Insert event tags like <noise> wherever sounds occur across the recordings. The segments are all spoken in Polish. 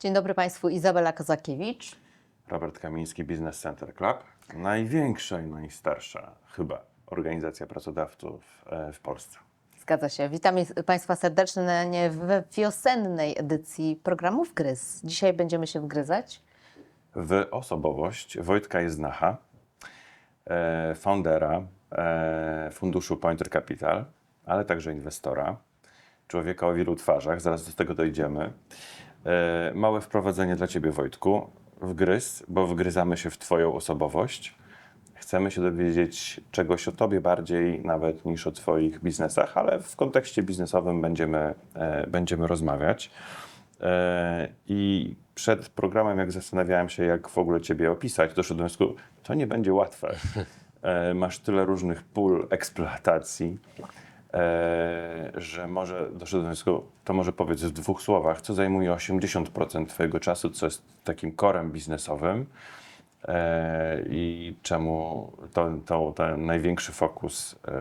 Dzień dobry Państwu, Izabela Kozakiewicz. Robert Kamiński Business Center Club. Największa i najstarsza chyba organizacja pracodawców e, w Polsce. Zgadza się. Witam Państwa serdecznie w wiosennej edycji programu Wgryz. Dzisiaj będziemy się wgryzać. W osobowość Wojtka Jeznacha, e, foundera e, funduszu Pointer Capital, ale także inwestora, człowieka o wielu twarzach, zaraz do tego dojdziemy. E, małe wprowadzenie dla Ciebie Wojtku, wgryz, bo wgryzamy się w Twoją osobowość. Chcemy się dowiedzieć czegoś o Tobie bardziej nawet niż o Twoich biznesach, ale w kontekście biznesowym będziemy, e, będziemy rozmawiać. E, I przed programem, jak zastanawiałem się, jak w ogóle Ciebie opisać, doszedłem do wniosku, to nie będzie łatwe. <laughs> Masz tyle różnych pól eksploatacji, że może doszedłem do wniosku, to może powiedz w dwóch słowach, co zajmuje 80% Twojego czasu, co jest takim korem biznesowym e, i czemu to, to, ten największy fokus e,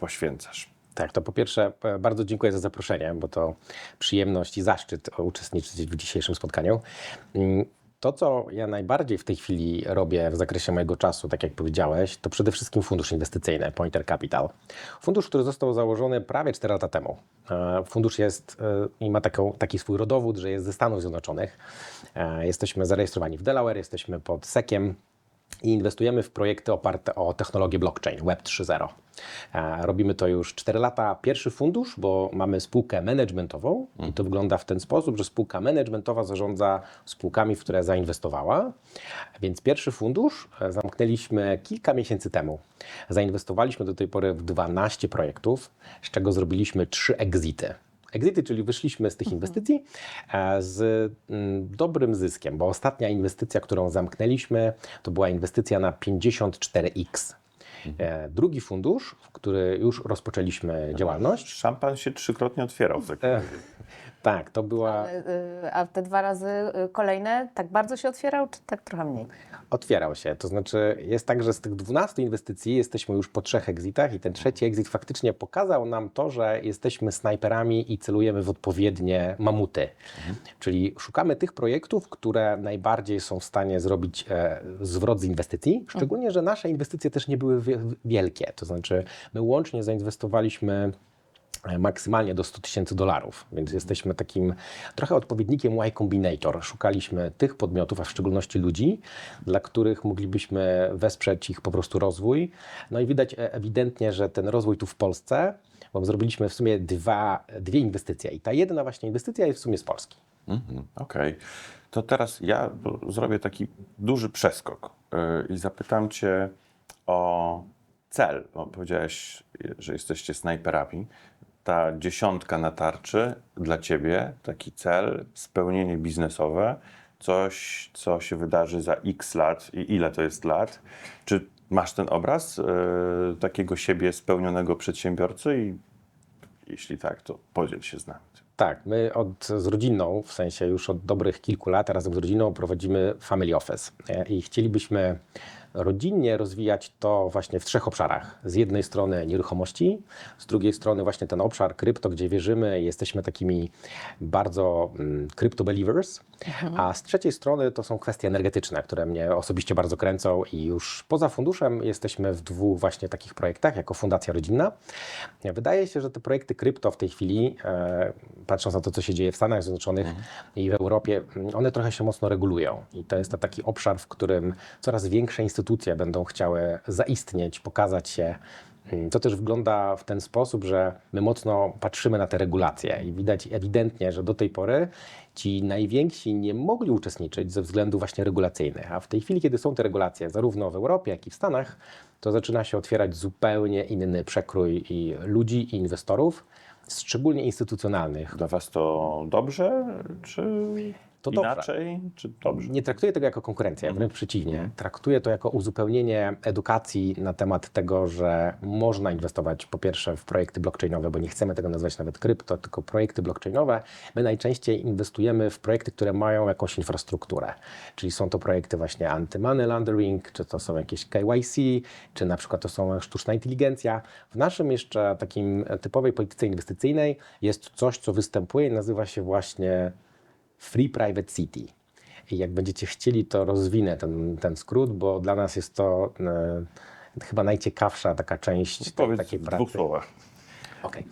poświęcasz. Tak, to po pierwsze e, bardzo dziękuję za zaproszenie, bo to przyjemność i zaszczyt uczestniczyć w dzisiejszym spotkaniu. To, co ja najbardziej w tej chwili robię w zakresie mojego czasu, tak jak powiedziałeś, to przede wszystkim fundusz inwestycyjny Pointer Capital. Fundusz, który został założony prawie 4 lata temu. E, Fundusz jest e, i ma taką, taki swój rodowód, że jest ze Stanów Zjednoczonych. E, Jesteśmy zarejestrowani w Delaware, jesteśmy pod SEC-iem i inwestujemy w projekty oparte o technologię blockchain Web 3.0. E, Robimy to już 4 lata. Pierwszy fundusz, bo mamy spółkę managementową i to wygląda w ten sposób, że spółka managementowa zarządza spółkami, w które zainwestowała. Więc pierwszy fundusz e, zamknęliśmy kilka miesięcy temu. Zainwestowaliśmy do tej pory w 12 projektów, z czego zrobiliśmy 3 exity. Exity, czyli wyszliśmy z tych inwestycji e, z mm, dobrym zyskiem, bo ostatnia inwestycja, którą zamknęliśmy, to była inwestycja na 54x. E, Drugi fundusz, w który już rozpoczęliśmy działalność, Szampan się trzykrotnie otwierał. razie. Tak, to była. Y, A te dwa razy y, kolejne tak bardzo się otwierał, czy tak trochę mniej? Otwierał się. To znaczy, jest tak, że z tych 12 inwestycji jesteśmy już po trzech exitach, i ten trzeci exit faktycznie pokazał nam to, że jesteśmy snajperami i celujemy w odpowiednie mamuty. Czyli szukamy tych projektów, które najbardziej są w stanie zrobić e, zwrot z inwestycji, szczególnie, że nasze inwestycje też nie były wie- wielkie. To znaczy, my łącznie zainwestowaliśmy maksymalnie do 100 tysięcy dolarów, więc jesteśmy takim trochę odpowiednikiem Y Combinator. Szukaliśmy tych podmiotów, a w szczególności ludzi, dla których moglibyśmy wesprzeć ich po prostu rozwój. No i widać e, ewidentnie, że ten rozwój tu w Polsce, bo zrobiliśmy w sumie dwa, dwie inwestycje i ta jedna właśnie inwestycja jest w sumie z Polski. Mhm, Okej. To teraz ja zrobię taki duży przeskok yy, i zapytam Cię o cel. Bo powiedziałeś, że jesteście snajperami. Ta dziesiątka na tarczy dla Ciebie, taki cel, spełnienie biznesowe, coś, co się wydarzy za x lat i ile to jest lat. Czy masz ten obraz yy, takiego siebie spełnionego przedsiębiorcy i jeśli tak, to podziel się z nami. Tak, my od, z rodziną, w sensie już od dobrych kilku lat razem z rodziną prowadzimy Family Office i chcielibyśmy rodzinnie rozwijać to właśnie w trzech obszarach. Z jednej strony nieruchomości, z drugiej strony właśnie ten obszar krypto, gdzie wierzymy, jesteśmy takimi bardzo mm, crypto believers, a z trzeciej strony to są kwestie energetyczne, które mnie osobiście bardzo kręcą i już poza funduszem jesteśmy w dwóch właśnie takich projektach jako Fundacja Rodzinna. Wydaje się, że te projekty krypto w tej chwili, e, patrząc na to, co się dzieje w Stanach Zjednoczonych i w Europie, mm, one trochę się mocno regulują. I to jest to taki obszar, w którym coraz większe instytucje będą chciały zaistnieć, pokazać się. Mm, To też wygląda w ten sposób, że my mocno patrzymy na te regulacje i widać ewidentnie, że do tej pory ci najwięksi nie mogli uczestniczyć ze względów właśnie regulacyjnych. A w tej chwili, kiedy są te regulacje, zarówno w Europie, jak i w Stanach, to zaczyna się otwierać zupełnie inny przekrój i ludzi i inwestorów, szczególnie instytucjonalnych. Dla Was to dobrze, czy To dobrze. inaczej, czy dobrze? Nie traktuję tego jako konkurencję, wręcz przeciwnie. Traktuję to jako uzupełnienie edukacji na temat tego, że można inwestować po pierwsze w projekty blockchainowe, bo nie chcemy tego nazywać nawet krypto, tylko projekty blockchainowe. My najczęściej inwestujemy w projekty, które mają jakąś infrastrukturę. Czyli są to projekty właśnie anti-money laundering, czy to są jakieś KYC, czy na przykład to są sztuczna inteligencja. W naszym jeszcze takim typowej polityce inwestycyjnej jest coś, co występuje i nazywa się właśnie Free Private City. I jak będziecie chcieli, to rozwinę ten, ten skrót, bo dla nas jest to e, chyba najciekawsza taka część Powiedz takiej w pracy. dwóch słowach. Okej.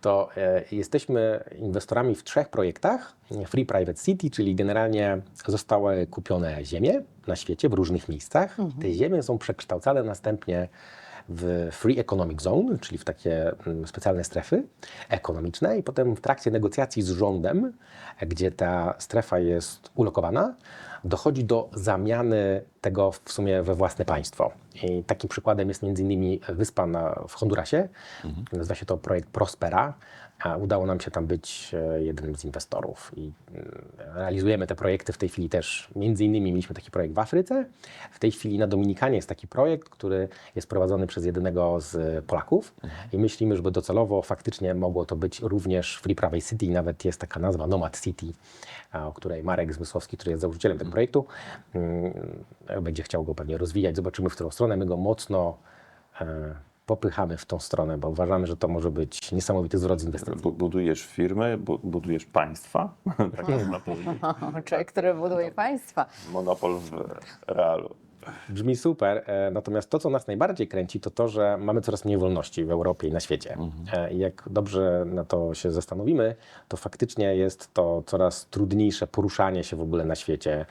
To e, jesteśmy inwestorami w trzech projektach. Free Private City, czyli generalnie zostały kupione ziemie na świecie w różnych miejscach. Te ziemie są przekształcane następnie w Free Economic Zone, czyli w takie mm, specjalne strefy ekonomiczne i potem w trakcie negocjacji z rządem, gdzie ta strefa jest ulokowana, dochodzi do zamiany tego w sumie we własne państwo. I takim przykładem jest między innymi wyspa na, w Hondurasie. Nazywa się to projekt Prospera. Udało nam się tam być e, jednym z inwestorów i mm, realizujemy te projekty w tej chwili też. Między innymi mieliśmy taki projekt w Afryce. W tej chwili na Dominikanie jest taki projekt, który jest prowadzony przez jednego z Polaków i myślimy, żeby docelowo faktycznie mogło to być również Free Prawej City. Nawet jest taka nazwa Nomad City, o której Marek Zmysłowski, który jest założycielem tego projektu, mm, będzie chciał go pewnie rozwijać. Zobaczymy, w którą stronę. My go mocno e, popychamy w tą stronę, bo uważamy, że to może być niesamowity zwrot z inwestycji. Bu- Budujesz firmy, bu- budujesz państwa. <laughs> tak można powiedzieć. <laughs> Człowiek, który buduje państwa. Monopol w realu. Brzmi super, e, natomiast to, co nas najbardziej kręci, to to, że mamy coraz mniej wolności w Europie i na świecie. E, I jak dobrze na to się zastanowimy, to faktycznie jest to coraz trudniejsze poruszanie się w ogóle na świecie,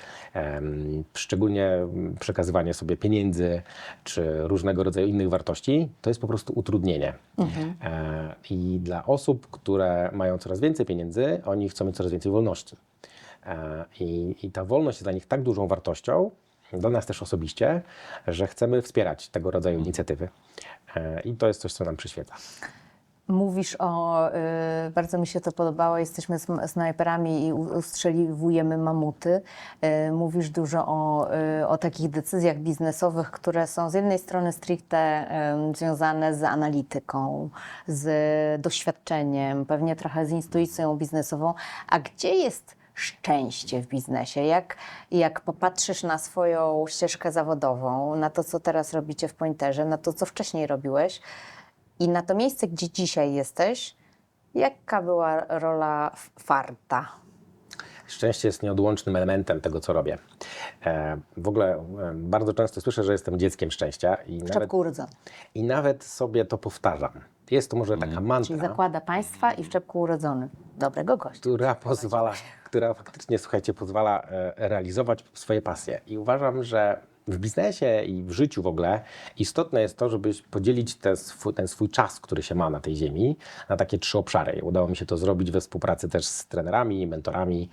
szczególnie przekazywanie sobie pieniędzy czy różnego rodzaju innych wartości, to jest po prostu utrudnienie. E, I dla osób, które mają coraz więcej pieniędzy, oni chcą mieć coraz więcej wolności. I, I ta wolność jest dla nich tak dużą wartością, dla nas też osobiście, że chcemy wspierać tego rodzaju inicjatywy. E, I to jest coś, co nam przyświeca. Mówisz o, y, bardzo mi się to podobało, jesteśmy snajperami i ustrzeliwujemy mamuty. Y, mówisz dużo o, y, o takich decyzjach biznesowych, które są z jednej strony stricte y, związane z analityką, z doświadczeniem, pewnie trochę z intuicją biznesową. A gdzie jest szczęście w biznesie? Jak, jak popatrzysz na swoją ścieżkę zawodową, na to, co teraz robicie w Pointerze, na to, co wcześniej robiłeś, i na to miejsce, gdzie dzisiaj jesteś, jaka była rola farta? Szczęście jest nieodłącznym elementem tego, co robię. E, w ogóle e, bardzo często słyszę, że jestem dzieckiem szczęścia i W nawet, i nawet sobie to powtarzam. Jest to może taka Czyli mantra, zakłada państwa i w czepku urodzony. Dobrego gościa. która pozwala, która faktycznie, słuchajcie, pozwala e, realizować swoje pasje. I uważam, że w biznesie i w życiu w ogóle istotne jest to, żeby podzielić te swój, ten swój czas, który się ma na tej ziemi, na takie trzy obszary. Udało mi się to zrobić we współpracy też z trenerami, mentorami.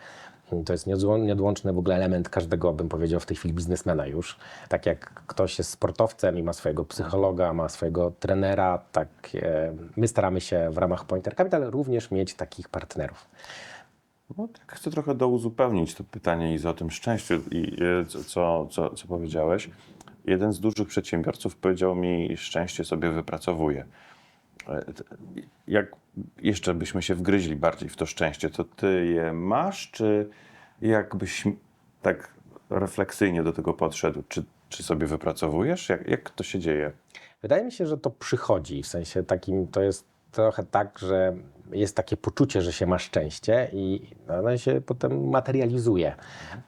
To jest nieodłą- nieodłączny w ogóle element każdego, bym powiedział, w tej chwili biznesmena już. Tak jak ktoś jest sportowcem i ma swojego psychologa, ma swojego trenera, tak e, my staramy się w ramach Pointer Capital również mieć takich partnerów. No, tak chcę trochę douzupełnić to pytanie i o tym szczęściu i co, co, co, powiedziałeś. Jeden z dużych przedsiębiorców powiedział mi, szczęście sobie wypracowuje. E, Jak jeszcze byśmy się wgryźli bardziej w to szczęście, to ty je masz, czy jakbyś tak refleksyjnie do tego podszedł? Czy, czy sobie wypracowujesz? Jak, jak to się dzieje? Wydaje mi się, że to przychodzi, w sensie takim, to jest trochę tak, że jest takie poczucie, że się ma szczęście i ono się potem materializuje.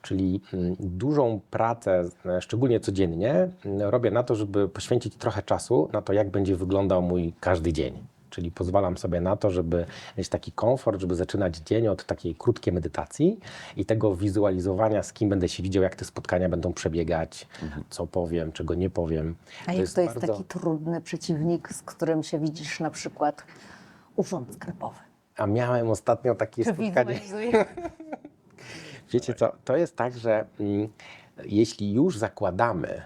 Czyli mm, dużą pracę, e, szczególnie codziennie, robię na to, żeby poświęcić trochę czasu na to, jak będzie wyglądał mój każdy dzień. Czyli pozwalam sobie na to, żeby mieć taki komfort, żeby zaczynać dzień od takiej krótkiej medytacji i tego wizualizowania, z kim będę się widział, jak te spotkania będą przebiegać, co powiem, czego nie powiem. A jak to jest bardzo- taki trudny przeciwnik, z którym się widzisz na przykład urząd skarbowy? A miałem ostatnio takie Czy spotkanie. <laughs> Wiecie co, to jest tak, że mm, jeśli już zakładamy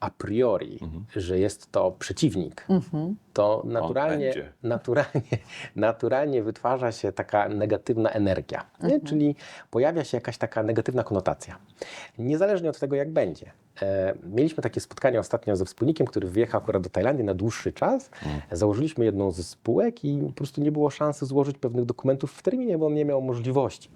a priori, że jest to przeciwnik, to naturalnie, naturalnie, <laughs> naturalnie wytwarza się taka negatywna energia, nie? czyli pojawia się jakaś taka negatywna konotacja. Niezależnie od tego, jak będzie. E, mieliśmy takie spotkanie ostatnio ze wspólnikiem, który wyjechał akurat do Tajlandii na dłuższy czas. Założyliśmy jedną ze spółek i po prostu nie było szansy złożyć pewnych dokumentów w terminie, bo on nie miał możliwości.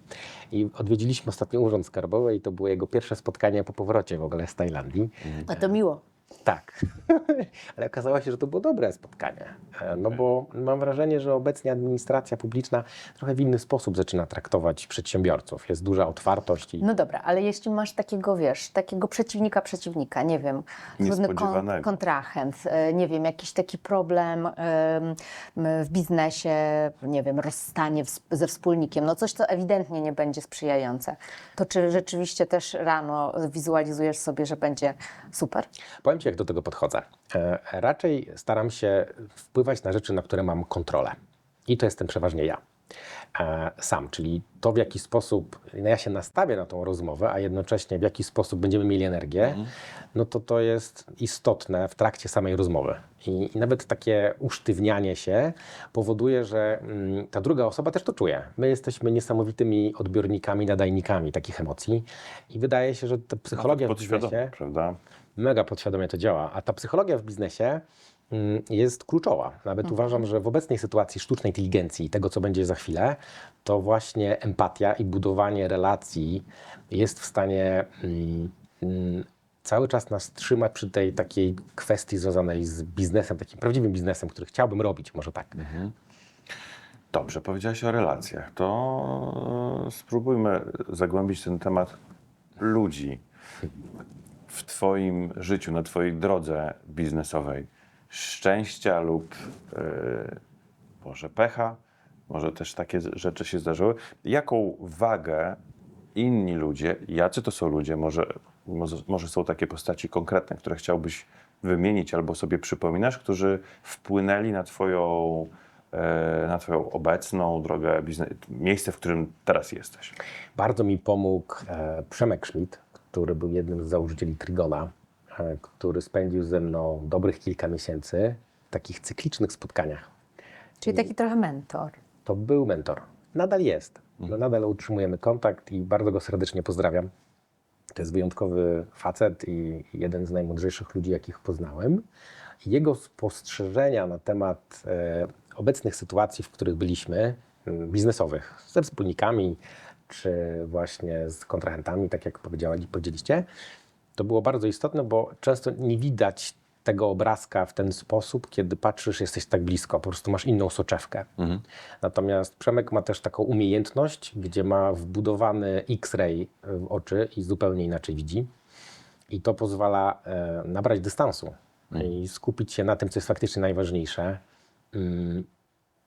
I odwiedziliśmy ostatnio Urząd Skarbowy i to było jego pierwsze spotkanie po powrocie w ogóle z Tajlandii. A to miło. Tak, <laughs> ale okazało się, że to było dobre spotkanie. E, No bo mam wrażenie, że obecnie administracja publiczna trochę w inny sposób zaczyna traktować przedsiębiorców. Jest duża otwartość i No dobra, ale jeśli masz takiego, wiesz, takiego przeciwnika, przeciwnika, nie wiem, trudny kon, kontrahent, e, nie wiem, jakiś taki problem em, w biznesie, nie wiem, rozstanie ze wspólnikiem, no coś, co ewidentnie nie będzie sprzyjające, to czy rzeczywiście też rano wizualizujesz sobie, że będzie super? Powiem Ci, jak do tego podchodzę. E, Raczej staram się wpływać na rzeczy, na które mam kontrolę. I to jestem przeważnie ja. E, Sam, czyli to, w jaki sposób no ja się nastawię na tą rozmowę, a jednocześnie w jaki sposób będziemy mieli energię, no to to jest istotne w trakcie samej rozmowy. I, i nawet takie usztywnianie się powoduje, że mm, ta druga osoba też to czuje. My jesteśmy niesamowitymi odbiornikami, nadajnikami takich emocji i wydaje się, że ta psychologia w biznesie prawda? mega podświadomie to działa. A ta psychologia w biznesie jest kluczowa. Nawet uważam, że w obecnej sytuacji sztucznej inteligencji i tego, co będzie za chwilę, to właśnie empatia i budowanie relacji jest w stanie mm, mm, cały czas nas trzymać przy tej takiej kwestii związanej z biznesem, takim prawdziwym biznesem, który chciałbym robić, może tak. Dobrze, powiedziałeś o relacjach. To spróbujmy zagłębić ten temat ludzi w Twoim życiu, na Twojej drodze biznesowej. Szczęścia lub yy, może pecha, może też takie rzeczy się zdarzyły. Jaką wagę inni ludzie, jacy to są ludzie, może, może, są takie postaci konkretne, które chciałbyś wymienić albo sobie przypominasz, którzy wpłynęli na Twoją, e, na twoją obecną drogę, biznes, miejsce, w którym teraz jesteś? Bardzo mi pomógł e, Przemek Schmidt, który był jednym z założycieli Trigona, który spędził ze mną dobrych kilka miesięcy w takich cyklicznych spotkaniach. Czyli taki trochę mentor. To był mentor. Nadal jest. No, nadal utrzymujemy kontakt i bardzo go serdecznie pozdrawiam. To jest wyjątkowy facet i jeden z najmądrzejszych ludzi, jakich poznałem. Jego spostrzeżenia na temat e, obecnych sytuacji, w których byliśmy, biznesowych, ze wspólnikami, czy właśnie z kontrahentami, tak jak powiedziałeś, powiedzieliście, to było bardzo istotne, bo często nie widać tego obrazka w ten sposób, kiedy patrzysz, jesteś tak blisko, po prostu masz inną soczewkę. Natomiast Przemek ma też taką umiejętność, gdzie ma wbudowany X-ray w oczy i zupełnie inaczej widzi. I to pozwala e, nabrać dystansu i skupić się na tym, co jest faktycznie najważniejsze. Mm,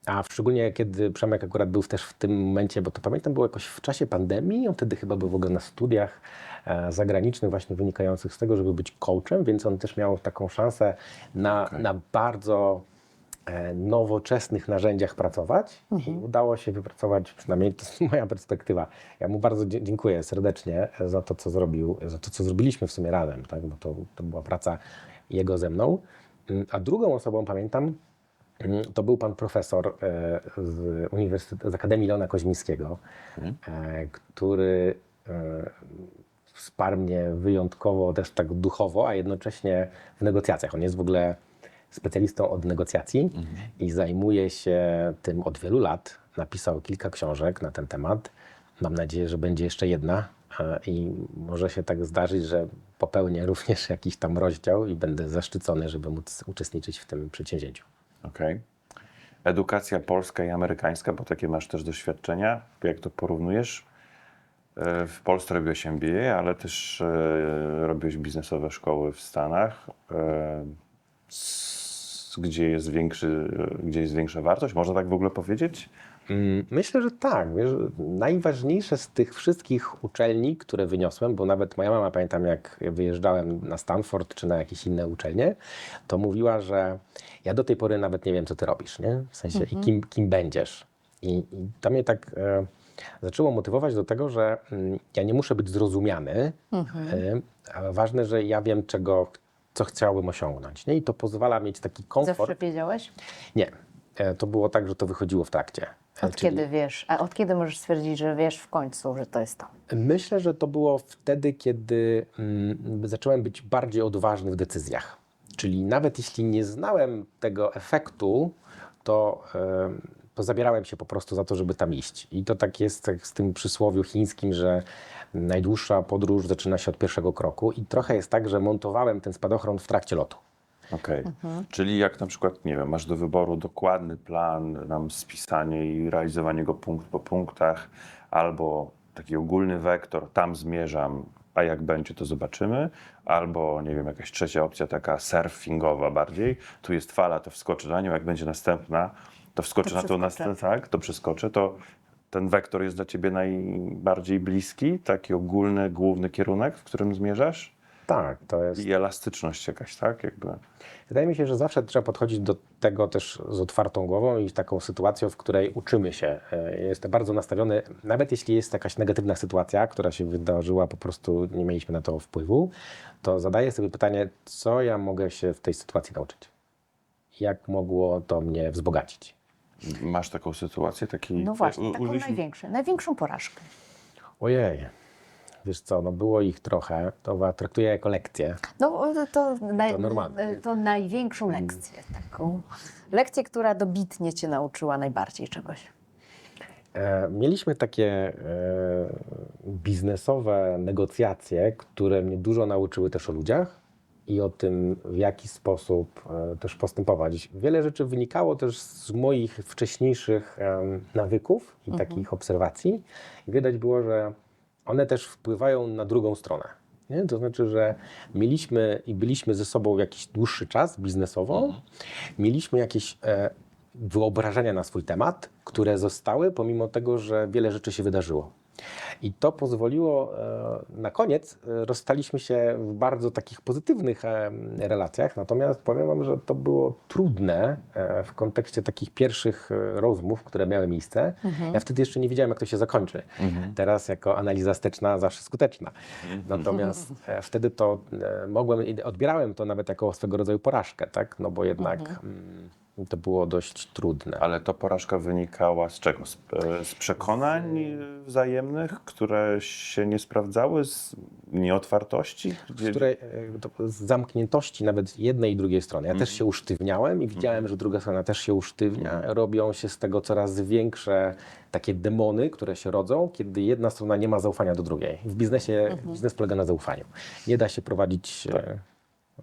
a szczególnie kiedy Przemek akurat był też w tym momencie, bo to pamiętam było jakoś w czasie pandemii, on wtedy chyba był w ogóle na studiach e, zagranicznych właśnie wynikających z tego, żeby być coachem, więc on też miał taką szansę na, Okej. na bardzo e, nowoczesnych narzędziach pracować i udało się wypracować, przynajmniej to jest <laughs> moja perspektywa. Ja mu bardzo dziękuję serdecznie za to, co zrobił, za to, co zrobiliśmy w sumie razem, tak? bo to, to była praca jego ze mną. Mm, A drugą osobą pamiętam, To był pan profesor e, z, Uniwersytetu, z Akademii Leona Koźmińskiego, e, który e, wsparł mnie wyjątkowo też tak duchowo, a jednocześnie w negocjacjach. On jest w ogóle specjalistą od negocjacji i zajmuje się tym od wielu lat. Napisał kilka książek na ten temat. Mam nadzieję, że będzie jeszcze jedna i może się tak zdarzyć, że popełnię <laughs> również jakiś tam rozdział i będę zaszczycony, żeby móc uczestniczyć w tym przedsięwzięciu. Okej. Edukacja polska i amerykańska, bo takie masz też doświadczenia. Jak to porównujesz? E, W Polsce robiłeś MBA, ale też e, robiłeś biznesowe szkoły w Stanach, e, gdzie jest, większy, gdzie jest większa wartość. Można tak w ogóle powiedzieć? Mm, Myślę, że tak. Wiesz, najważniejsze z tych wszystkich uczelni, które wyniosłem, bo nawet moja mama, pamiętam jak wyjeżdżałem na Stanford czy na jakieś inne uczelnie, to mówiła, że ja do tej pory nawet nie wiem, co ty robisz, nie? W sensie i kim, kim będziesz. I, i to mnie tak e, zaczęło motywować do tego, że mm, ja nie muszę być zrozumiany, e, ale ważne, że ja wiem, czego, co chciałbym osiągnąć. Nie? I to pozwala mieć taki komfort. Zawsze wiedziałeś? Nie. E, To było tak, że to wychodziło w trakcie. Od czyli- kiedy wiesz? A od kiedy możesz stwierdzić, że wiesz w końcu, że to jest to? Myślę, że to było wtedy, kiedy mm, zacząłem być bardziej odważny w decyzjach. Czyli nawet jeśli nie znałem tego efektu, to, to zabierałem się po prostu za to, żeby tam iść. I to tak jest jak z tym przysłowiu chińskim, że najdłuższa podróż zaczyna się od pierwszego kroku. I trochę jest tak, że montowałem ten spadochron w trakcie lotu. Okej. Czyli jak na przykład, nie wiem, masz do wyboru dokładny plan, nam spisanie i realizowanie go punkt po punktach, albo taki ogólny wektor, tam zmierzam, a jak będzie, to zobaczymy, albo nie wiem, jakaś trzecia opcja, taka surfingowa bardziej, tu jest fala, to wskoczę na nią, jak będzie następna, to wskoczę To na to przeskoczę. następne, tak, to przeskoczę, to ten wektor jest dla ciebie najbardziej bliski, taki ogólny, główny kierunek, w którym zmierzasz? Tak, to jest. I elastyczność jakaś, tak? Jakby. Wydaje mi się, że zawsze trzeba podchodzić do tego też z otwartą głową i z taką sytuacją, w której uczymy się. E, Jestem bardzo nastawiony, nawet jeśli jest jakaś negatywna sytuacja, która się wydarzyła, po prostu nie mieliśmy na to wpływu, to zadaję sobie pytanie, co ja mogę się w tej sytuacji nauczyć? Jak mogło to mnie wzbogacić? Masz taką sytuację, taki... No właśnie, taką użyliśmy- największą, największą porażkę. Ojej, wiesz co, no było ich trochę, to traktuję jako lekcję. No to, naj, To normalne. to największą lekcję taką. Lekcję, która dobitnie cię nauczyła najbardziej czegoś. E, Mieliśmy takie e, biznesowe negocjacje, które mnie dużo nauczyły też o ludziach i o tym, w jaki sposób e, też postępować. Wiele rzeczy wynikało też z moich wcześniejszych em, nawyków i takich obserwacji. I widać było, że one też wpływają na drugą stronę. Nie? To znaczy, że mieliśmy i byliśmy ze sobą jakiś dłuższy czas biznesowo, mieliśmy jakieś e, wyobrażenia na swój temat, które zostały, pomimo tego, że wiele rzeczy się wydarzyło. I to pozwoliło, e, na koniec e, rozstaliśmy się w bardzo takich pozytywnych e, relacjach, natomiast powiem Wam, że to było trudne w kontekście takich pierwszych rozmów, które miały miejsce. Ja wtedy jeszcze nie wiedziałem, jak to się zakończy. Teraz jako analiza steczna zawsze skuteczna. Natomiast e, wtedy to mogłem, i odbierałem to nawet jako swego rodzaju porażkę, tak? No bo jednak mm, to było dość trudne. Ale to porażka wynikała z czego? Z, e, z przekonań wzajemnych, które się nie sprawdzały? Z nieotwartości? z której, e, to z zamkniętości nawet jednej i drugiej strony. Ja też się usztywniałem i widziałem, że druga strona też się usztywnia. Robią się z tego coraz większe takie demony, które się rodzą, kiedy jedna strona nie ma zaufania do drugiej. W biznesie biznes polega na zaufaniu. Nie da się prowadzić e,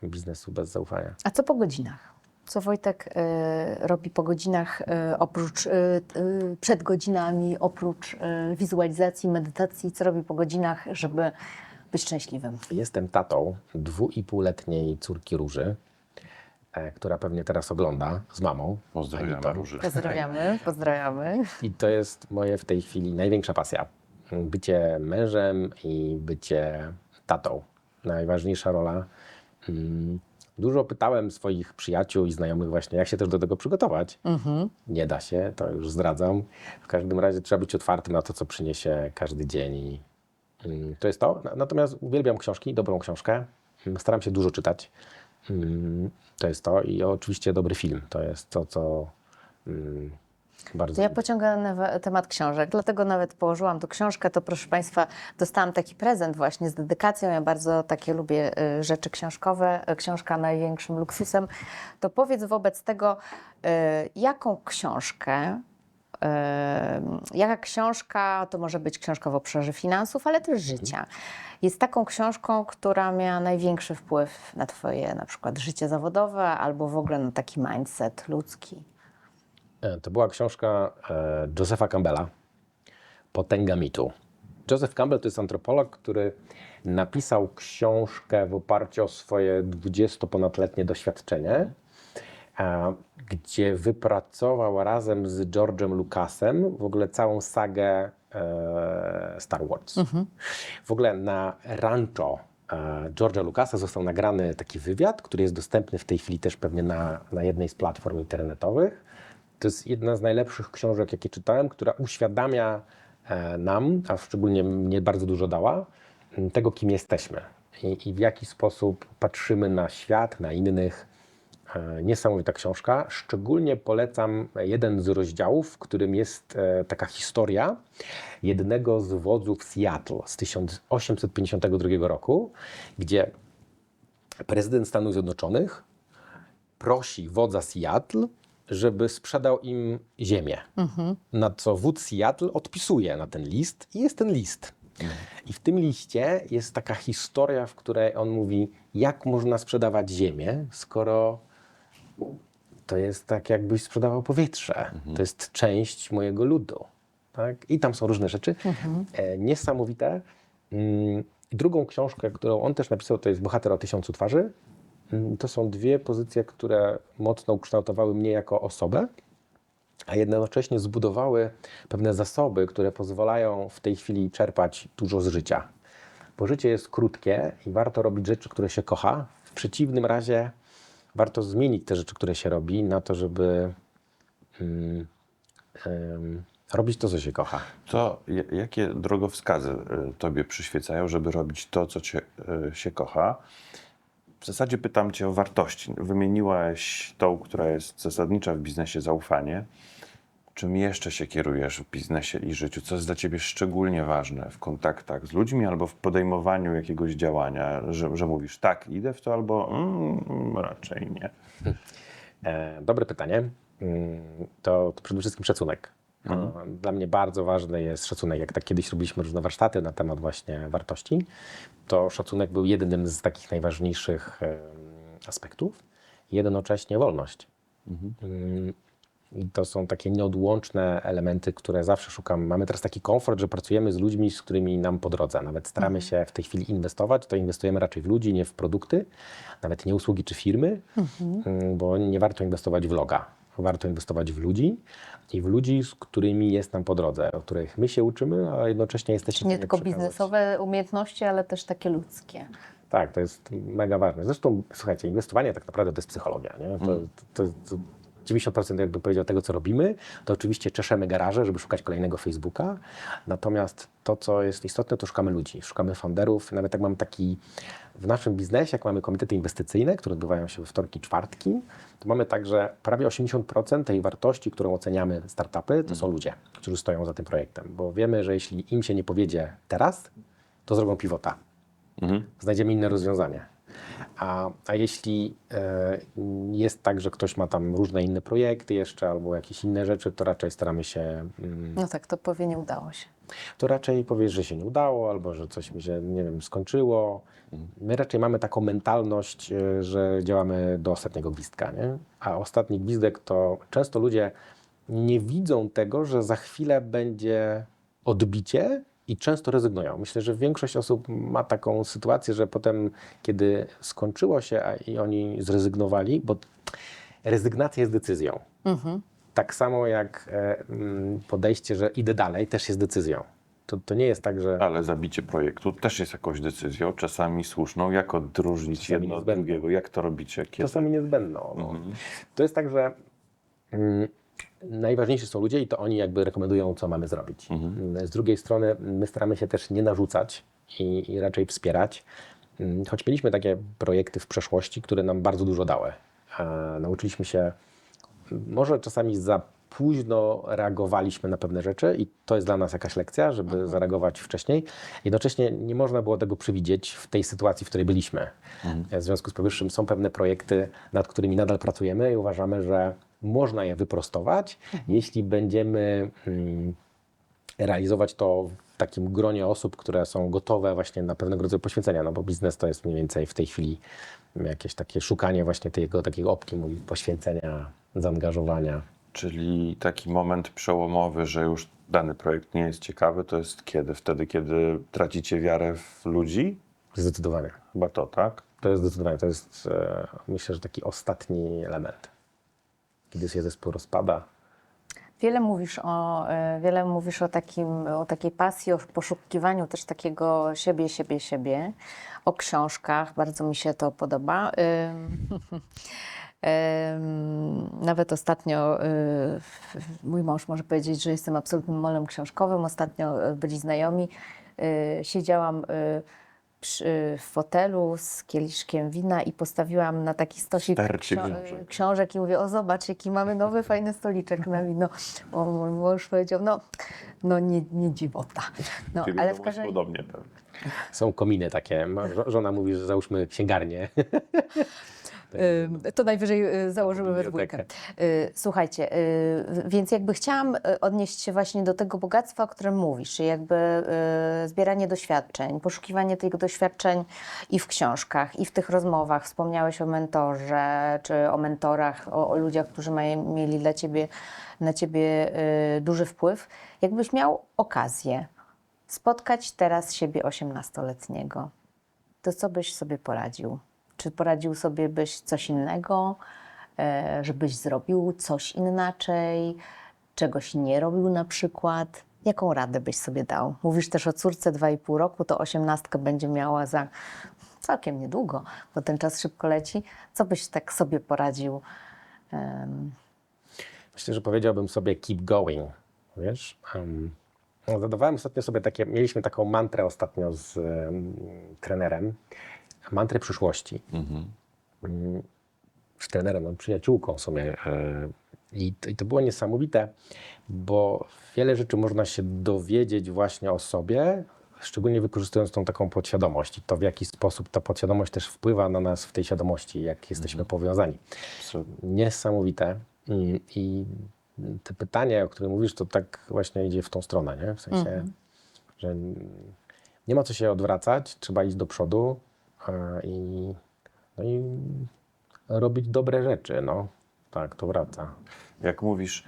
biznesu bez zaufania. A co po godzinach? Co Wojtek y, robi po godzinach, y, oprócz, y, y, przed godzinami, oprócz y, wizualizacji, medytacji? Co robi po godzinach, żeby być szczęśliwym? Jestem tatą dwuipółletniej córki Róży, e, która pewnie teraz ogląda z mamą. Pozdrawiamy. Róży. Pozdrawiamy, pozdrawiamy. I to jest moje w tej chwili największa pasja. Bycie mężem i bycie tatą. Najważniejsza rola. Mm, Dużo pytałem swoich przyjaciół i znajomych właśnie, jak się też do tego przygotować. Nie da się, to już zdradzam. W każdym razie trzeba być otwartym na to, co przyniesie każdy dzień. I mm, to jest to. Na- Natomiast uwielbiam książki, dobrą książkę. Mm, Staram się dużo czytać. Mm, To jest to. I oczywiście dobry film. To jest to, co bardzo ja pociągam na temat książek, dlatego nawet położyłam tu książkę, to proszę Państwa, dostałam taki prezent właśnie z dedykacją, ja bardzo takie lubię y, rzeczy książkowe, y, książka największym luksusem, to powiedz wobec tego, y, jaką książkę, jaka książka, to może być książka w obszarze finansów, ale też życia, jest taką książką, która miała największy wpływ na Twoje na przykład życie zawodowe albo w ogóle na taki mindset ludzki. E, To była książka e, Josepha Campbella, Potęga mitu. Joseph Campbell to jest antropolog, który napisał książkę w oparciu o swoje 20-ponadletnie doświadczenie, e, gdzie wypracował razem z George'em Lucasem w ogóle całą sagę Star Wars. W ogóle na rancho George'a Lucasa został nagrany taki wywiad, który jest dostępny w tej chwili też pewnie na, na jednej z platform internetowych. To jest jedna z najlepszych książek, jakie czytałem, która uświadamia e, nam, a szczególnie mnie bardzo dużo dała, tego, kim jesteśmy i, i w jaki sposób patrzymy na świat, na innych. E, Niesamowita książka. Szczególnie polecam jeden z rozdziałów, w którym jest e, taka historia jednego z wodzów Seattle z 1852 roku, gdzie prezydent Stanów Zjednoczonych prosi wodza Seattle żeby sprzedał im ziemię. Na co wódz Seattle odpisuje na ten list i jest ten list. I w tym liście jest taka historia, w której on mówi, jak można sprzedawać ziemię, skoro to jest tak, jakbyś sprzedawał powietrze. To jest część mojego ludu. Tak? I tam są różne rzeczy. E, niesamowite. Mm, Drugą książkę, którą on też napisał, to jest Bohater o tysiącu twarzy. Mm, To są dwie pozycje, które mocno ukształtowały mnie jako osobę, a jednocześnie zbudowały pewne zasoby, które pozwalają w tej chwili czerpać dużo z życia. Bo życie jest krótkie i warto robić rzeczy, które się kocha. W przeciwnym razie warto zmienić te rzeczy, które się robi, na to, żeby mm, em, robić to, co się kocha. To ja- jakie drogowskazy y, tobie przyświecają, żeby robić to, co cię, y, się kocha? W zasadzie pytam cię o wartości. Wymieniłaś tą, która jest zasadnicza w biznesie, zaufanie. Czym jeszcze się kierujesz w biznesie i życiu? Co jest dla ciebie szczególnie ważne w kontaktach z ludźmi albo w podejmowaniu jakiegoś działania, że, że mówisz tak, idę w to, albo mm, raczej nie. <laughs> E, dobre pytanie. Mm, To, to przede wszystkim szacunek. E, Dla mnie bardzo ważny jest szacunek. Jak tak kiedyś robiliśmy różne warsztaty na temat właśnie wartości, to szacunek był jednym z takich najważniejszych aspektów. Jednocześnie wolność. Mm, I to są takie nieodłączne elementy, które zawsze szukam. Mamy teraz taki komfort, że pracujemy z ludźmi, z którymi nam po drodze. Nawet staramy się w tej chwili inwestować, to inwestujemy raczej w ludzi, nie w produkty, nawet nie usługi czy firmy, mm, bo nie warto inwestować w loga. Warto inwestować w ludzi i w ludzi, z którymi jest nam po drodze, o których my się uczymy, a jednocześnie jesteśmy w Nie tylko przekazać. biznesowe umiejętności, ale też takie ludzkie. Tak, to jest mega ważne. Zresztą, słuchajcie, inwestowanie tak naprawdę to jest psychologia. Nie? To, to, to 90% jakby powiedział tego, co robimy, to oczywiście czeszemy garaże, żeby szukać kolejnego Facebooka. Natomiast to, co jest istotne, to szukamy ludzi, szukamy founderów. Nawet jak mamy taki w naszym biznesie, jak mamy komitety inwestycyjne, które odbywają się we wtorki, czwartki, to mamy tak, że prawie 80% tej wartości, którą oceniamy startupy, to są ludzie, którzy stoją za tym projektem. Bo wiemy, że jeśli im się nie powiedzie teraz, to zrobią pivota znajdziemy inne rozwiązanie. A, a jeśli e, jest tak, że ktoś ma tam różne inne projekty jeszcze albo jakieś inne rzeczy, to raczej staramy się, mm, No tak, to powie nie udało się. to raczej powiesz, że się nie udało albo że coś mi się, nie wiem, skończyło. My raczej mamy taką mentalność, e, że działamy do ostatniego gwizdka, nie? A ostatni gwizdek to często ludzie nie widzą tego, że za chwilę będzie odbicie i często rezygnują. Myślę, że większość osób ma taką sytuację, że potem, kiedy skończyło się a i oni zrezygnowali, bo rezygnacja jest decyzją. Tak samo jak e, mm, podejście, że idę dalej, też jest decyzją. To, to nie jest tak, że Ale zabicie projektu też jest jakąś decyzją, czasami słuszną. Jak odróżnić Czasami jedno od niezbędną. drugiego? Jak to robicie? Kiedy? czasami niezbędną. No. Mhm. To jest tak, że mm, najważniejsi są ludzie i to oni jakby rekomendują, co mamy zrobić. Mm, Z drugiej strony my staramy się też nie narzucać i, i raczej wspierać. Mm, Choć mieliśmy takie projekty w przeszłości, które nam bardzo dużo dały. E, Nauczyliśmy się, może czasami za późno reagowaliśmy na pewne rzeczy i to jest dla nas jakaś lekcja, żeby zareagować wcześniej. Jednocześnie nie można było tego przewidzieć w tej sytuacji, w której byliśmy. W związku z powyższym są pewne projekty, nad którymi nadal pracujemy i uważamy, że można je wyprostować, jeśli będziemy mm, realizować to w takim gronie osób, które są gotowe właśnie na pewnego rodzaju poświęcenia, no bo biznes to jest mniej więcej w tej chwili jakieś takie szukanie właśnie tego takiego optimum poświęcenia, zaangażowania. Czyli taki moment przełomowy, że już dany projekt nie jest ciekawy, to jest kiedy? Wtedy, kiedy tracicie wiarę w ludzi? Zdecydowanie. Chyba to, tak? To jest zdecydowanie, to jest e, myślę, że taki ostatni element. Kiedy się zespół rozpada, Wiele mówisz o, e, wiele mówisz o, takim, o takiej pasji, o poszukiwaniu też takiego siebie, siebie, siebie, o książkach. Bardzo mi się to podoba. <laughs> Nawet ostatnio y, mój mąż może powiedzieć, że jestem absolutnym molem książkowym. Ostatnio y, byli znajomi. Y, Siedziałam y, w fotelu z kieliszkiem wina i postawiłam na taki stosik ksio- książek. książek i mówię, o zobacz, jaki mamy nowy, <laughs> fajny stoliczek na wino. O, mój mąż powiedział, no, no nie, nie dziwota. No, ale to w każdym podobnie pewnie. są kominy takie. Żona mówi, że załóżmy księgarnię. <laughs> To najwyżej y, założymy we dwójkę. Y, Słuchajcie, y, więc jakby chciałam odnieść się właśnie do tego bogactwa, o którym mówisz, jakby zbieranie doświadczeń, poszukiwanie tych doświadczeń i w książkach, i w tych rozmowach. Wspomniałeś o mentorze, czy o mentorach, o, o ludziach, którzy mają, mieli dla ciebie, na ciebie duży wpływ. Jakbyś miał okazję spotkać teraz siebie 18-letniego, to co byś sobie poradził? Czy poradził sobie byś coś innego, e, żebyś zrobił coś inaczej, czegoś nie robił na przykład? Jaką radę byś sobie dał? Mówisz też o córce 2,5 roku, to osiemnastkę będzie miała za całkiem niedługo, bo ten czas szybko leci. Co byś tak sobie poradził? Myślę, że powiedziałbym sobie keep going, wiesz. Um, zadawałem ostatnio sobie takie, mieliśmy taką mantrę ostatnio z em, trenerem, mantrę przyszłości. Mm, Z trenerem, no, przyjaciółką w sumie. e, I to, I to było niesamowite, bo wiele rzeczy można się dowiedzieć właśnie o sobie, szczególnie wykorzystując tą taką podświadomość i to, w jaki sposób ta podświadomość też wpływa na nas w tej świadomości, jak jesteśmy powiązani niesamowite. I, I te pytanie, o którym mówisz, to tak właśnie idzie w tą stronę, nie? W sensie, że nie ma co się odwracać, trzeba iść do przodu e, i, no i robić dobre rzeczy, no. Tak, to wraca. Jak mówisz,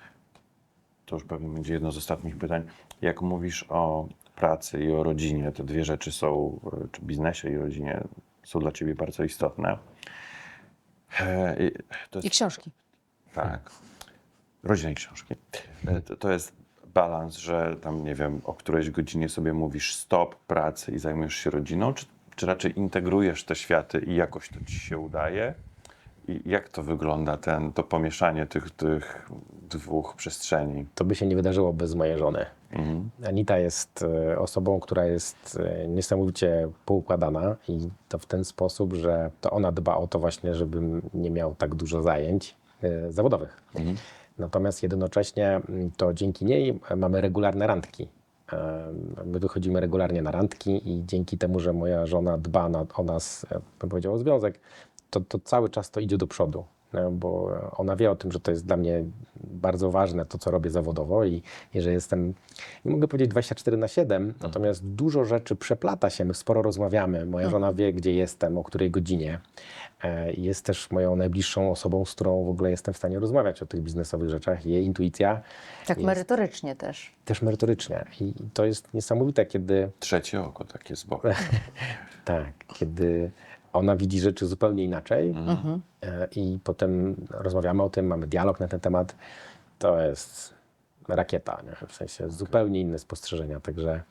to już pewnie będzie jedno z ostatnich pytań, jak mówisz o pracy i o rodzinie, te dwie rzeczy są, czy biznesie i rodzinie, są dla ciebie bardzo istotne. E, i To I jest, książki. tak, rodzina i książki. E, To, to jest balans, że tam, nie wiem, o którejś godzinie sobie mówisz stop pracy i zajmujesz się rodziną, czy, czy raczej integrujesz te światy i jakoś to ci się udaje? I jak to wygląda, ten, to pomieszanie tych, tych dwóch przestrzeni? To by się nie wydarzyło bez mojej żony. Anita jest e, osobą, która jest e, niesamowicie poukładana i to w ten sposób, że to ona dba o to właśnie, żebym nie miał tak dużo zajęć e, zawodowych. Natomiast jednocześnie mm, to dzięki niej mamy regularne randki. My wychodzimy regularnie na randki i dzięki temu, że moja żona dba o nas, bym powiedział o związek, to, to cały czas to idzie do przodu. Bo ona wie o tym, że to jest dla mnie bardzo ważne, to co robię zawodowo i, i że jestem, nie mogę powiedzieć 24 na 7, natomiast dużo rzeczy przeplata się, my sporo rozmawiamy. Moja żona wie, gdzie jestem, o której godzinie. E, Jest też moją najbliższą osobą, z którą w ogóle jestem w stanie rozmawiać o tych biznesowych rzeczach. Jej intuicja Tak jest merytorycznie też. też merytorycznie. I to jest niesamowite, kiedy Trzecie oko takie z boku. <laughs> tak, kiedy ona widzi rzeczy zupełnie inaczej e, i potem rozmawiamy o tym, mamy dialog na ten temat, to jest rakieta, nie? w sensie zupełnie inne spostrzeżenia. Także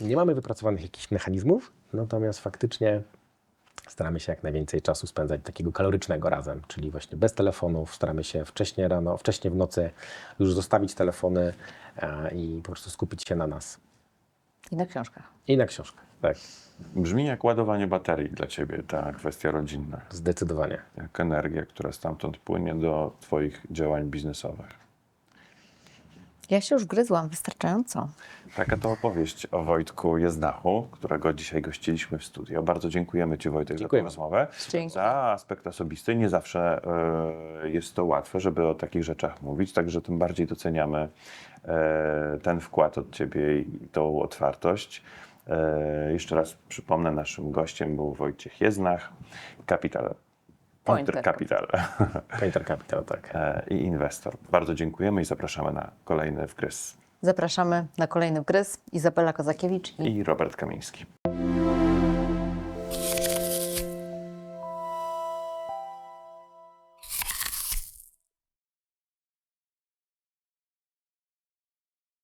nie mamy wypracowanych jakichś mechanizmów, natomiast faktycznie staramy się jak najwięcej czasu spędzać takiego kalorycznego razem, czyli właśnie bez telefonów, staramy się wcześnie rano, wcześnie w nocy już zostawić telefony e, i po prostu skupić się na nas I na książkach. i na książkach. Tak, Brzmi jak ładowanie baterii dla ciebie, ta kwestia rodzinna. zdecydowanie. Jak energia, która stamtąd płynie do twoich działań biznesowych. Ja się już gryzłam wystarczająco. Taka to opowieść o Wojtku Jezdachu, którego dzisiaj gościliśmy w studio. Bardzo dziękujemy Ci Wojtek Dziękujemy. za tę rozmowę. Dzięki. Za aspekt osobisty. Nie zawsze e, jest to łatwe, żeby o takich rzeczach mówić, także tym bardziej doceniamy e, ten wkład od Ciebie i tą otwartość. E, jeszcze raz przypomnę, naszym gościem był Wojciech Jeznach, Capital, Pointer Pointer. Capital Painter <laughs> Capital, tak. e, i inwestor. Bardzo dziękujemy i zapraszamy na kolejny wgryz. Zapraszamy na kolejny wgryz. Izabela Kozakiewicz i I Robert Kamiński.